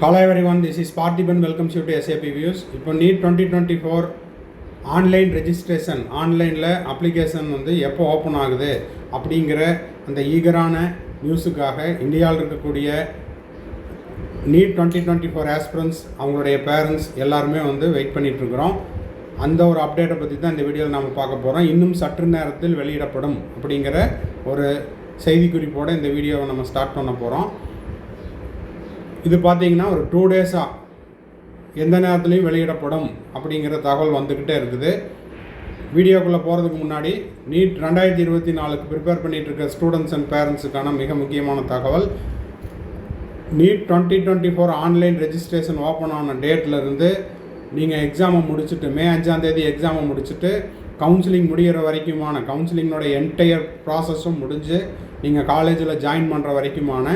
Hello everyone this is Parthiban welcomes you to SAP views இப்போ NEET twenty twenty four online registration ஆன்லைனில் application வந்து எப்போ open ஆகுது அப்படிங்கிற அந்த ஈகரான நியூஸுக்காக இந்தியாவில் இருக்கக்கூடிய NEET twenty twenty four aspirants அவங்களுடைய பேரண்ட்ஸ் எல்லாருமே வந்து வெயிட் பண்ணிகிட்ருக்குறோம் அந்த ஒரு அப்டேட்டை பற்றி தான் இந்த வீடியோவில் நம்ம பார்க்க போகிறோம் இன்னும் சற்று நேரத்தில் வெளியிடப்படும் அப்படிங்கிற ஒரு செய்திக்குறிப்போடு இந்த வீடியோவை நம்ம ஸ்டார்ட் பண்ண போகிறோம் இது பார்த்தீங்கன்னா ஒரு டூ டேஸாக எந்த நேரத்துலையும் வெளியிடப்படும் அப்படிங்கிற தகவல் வந்துக்கிட்டே இருக்குது. வீடியோக்குள்ளே போகிறதுக்கு முன்னாடி நீட் ரெண்டாயிரத்தி இருபத்தி நாலுக்கு ப்ரிப்பேர் பண்ணிகிட்டு இருக்க ஸ்டூடெண்ட்ஸ் அண்ட் பேரண்ட்ஸுக்கான மிக முக்கியமான தகவல். NEET twenty twenty four online registration open ஆன டேட்லேருந்து நீங்கள் எக்ஸாமை முடிச்சுட்டு மே அஞ்சாந்தேதி எக்ஸாமை முடிச்சுட்டு கவுன்சிலிங் முடிகிற வரைக்குமான கவுன்சிலிங்கோட என்டையர் ப்ராசஸும் முடிஞ்சு நீங்கள் காலேஜில் ஜாயின் பண்ணுற வரைக்குமான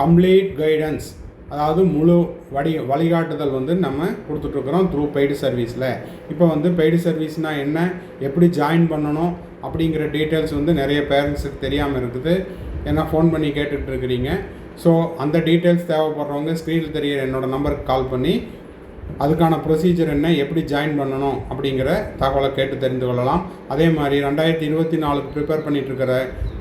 கம்ப்ளீட் கைடன்ஸ் அதாவது முழு வடி வழிகாட்டுதல் வந்து நம்ம கொடுத்துட்ருக்குறோம் த்ரூ பெய்டு சர்வீஸில் இப்போ வந்து பெய்டு சர்வீஸ்னால் என்ன? எப்படி ஜாயின் பண்ணணும்? அப்படிங்கிற டீட்டெயில்ஸ் வந்து நிறைய பேரண்ட்ஸுக்கு தெரியாமல் இருக்குது. ஏன்னா ஃபோன் பண்ணி கேட்டுட்டு இருக்கிறீங்க ஸோ அந்த டீட்டெயில்ஸ் தேவைப்படுறவங்க ஸ்க்ரீனில் தெரிகிற என்னோடய நம்பருக்கு கால் பண்ணி அதுக்கான ப்ரொசீஜர் என்ன? எப்படி ஜாயின் பண்ணணும்? அப்படிங்கிற தகவலை கேட்டு தெரிந்து கொள்ளலாம். அதே மாதிரி ரெண்டாயிரத்தி இருபத்தி நாலுக்கு ப்ரிப்பேர் பண்ணிகிட்ருக்கிற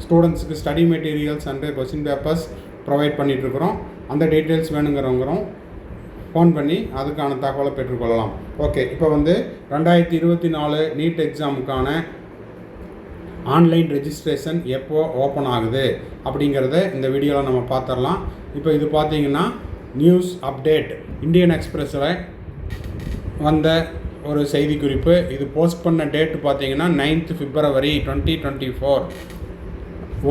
ஸ்டூடெண்ட்ஸுக்கு study materials and question papers provide பண்ணிகிட்ருக்குறோம் அந்த டீட்டெயில்ஸ் வேணுங்கிறவங்கிறோம் ஃபோன் பண்ணி அதுக்கான தகவலை பெற்றுக்கொள்ளலாம். ஓகே இப்போ வந்து ரெண்டாயிரத்தி இருபத்தி நாலு நீட் எக்ஸாமுக்கான ஆன்லைன் ரெஜிஸ்ட்ரேஷன் எப்போ ஓப்பன் ஆகுது அப்படிங்கிறத இந்த வீடியோவில் நம்ம பார்த்துடலாம் இப்போ இது பார்த்தீங்கன்னா நியூஸ் அப்டேட் இந்தியன் எக்ஸ்பிரஸில் வந்த ஒரு செய்தி குறிப்பு இது போஸ்ட் பண்ண டேட்டு பார்த்தீங்கன்னா ninth February twenty twenty four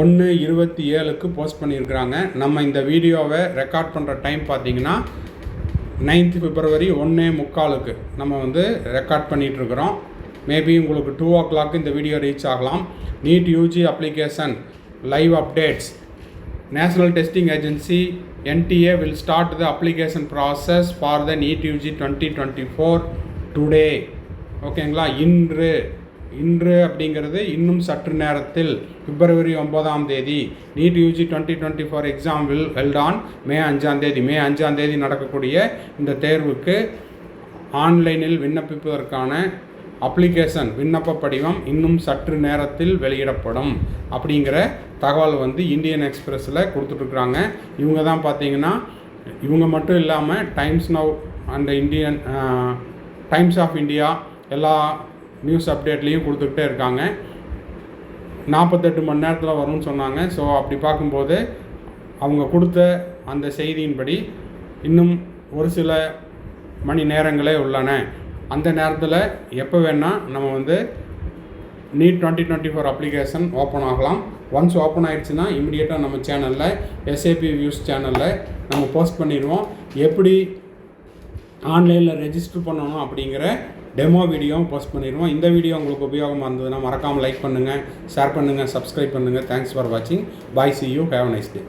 ஒன்று இருபத்தி ஏழுக்கு போஸ்ட் பண்ணியிருக்கிறாங்க. நம்ம இந்த வீடியோவை ரெக்கார்ட் பண்ணுற டைம் பார்த்தீங்கன்னா நைன்த்து பிப்ரவரி ஒன்றே முக்காலுக்கு நம்ம வந்து ரெக்கார்ட் பண்ணிகிட்ருக்குறோம். மேபி உங்களுக்கு டூ ஓ கிளாக் இந்த வீடியோ ரீச் ஆகலாம். NEET UG application live updates national testing agency NTA will start the application process for the NEET UG twenty twenty four today ஓகேங்களா இன்று இன்று அப்படிங்கிறது இன்னும் சற்று நேரத்தில் பிப்ரவரி ஒன்பதாம் தேதி NEET UG twenty twenty four exam will held on May அஞ்சாம் தேதி. மே அஞ்சாம் தேதி நடக்கக்கூடிய இந்த தேர்வுக்கு ஆன்லைனில் விண்ணப்பிப்பதற்கான அப்ளிகேஷன் விண்ணப்ப படிவம் இன்னும் சற்று நேரத்தில் வெளியிடப்படும் அப்படிங்கிற தகவல் வந்து இந்தியன் எக்ஸ்பிரஸில் கொடுத்துட்ருக்குறாங்க. இவங்க தான் பார்த்தீங்கன்னா இவங்க மட்டும் இல்லாமல் Times Now and Indian Times of India எல்லா நியூஸ் அப்டேட்லேயும் கொடுத்துக்கிட்டே இருக்காங்க. நாற்பத்தெட்டு மணி நேரத்தில் வரும்னு சொன்னாங்க. ஸோ அப்படி பார்க்கும்போது அவங்க கொடுத்த அந்த செய்தியின்படி இன்னும் ஒரு சில மணி நேரங்களே உள்ளன. அந்த நேரத்தில் எப்போ வேணால் நம்ம வந்து NEET twenty twenty four application open ஆகலாம். ஒன்ஸ் ஓப்பன் ஆகிடுச்சுன்னா இமீடியட்டாக நம்ம சேனலில் எஸ்ஏபி வியூஸ் சேனலில் நம்ம போஸ்ட் பண்ணிடுவோம். எப்படி ஆன்லைனில் ரெஜிஸ்டர் பண்ணணும் அப்படிங்கிற டெமோ வீடியோவும் போஸ்ட் பண்ணிடுவோம். இந்த வீடியோ உங்களுக்கு உபயோகமாக இருந்ததுன்னா மறக்காமல் லைக் பண்ணுங்கள் ஷேர் பண்ணுங்கள் சப்ஸ்கிரைப் பண்ணுங்கள் தேங்க்ஸ் ஃபார் வாட்சிங் bye see you have nice day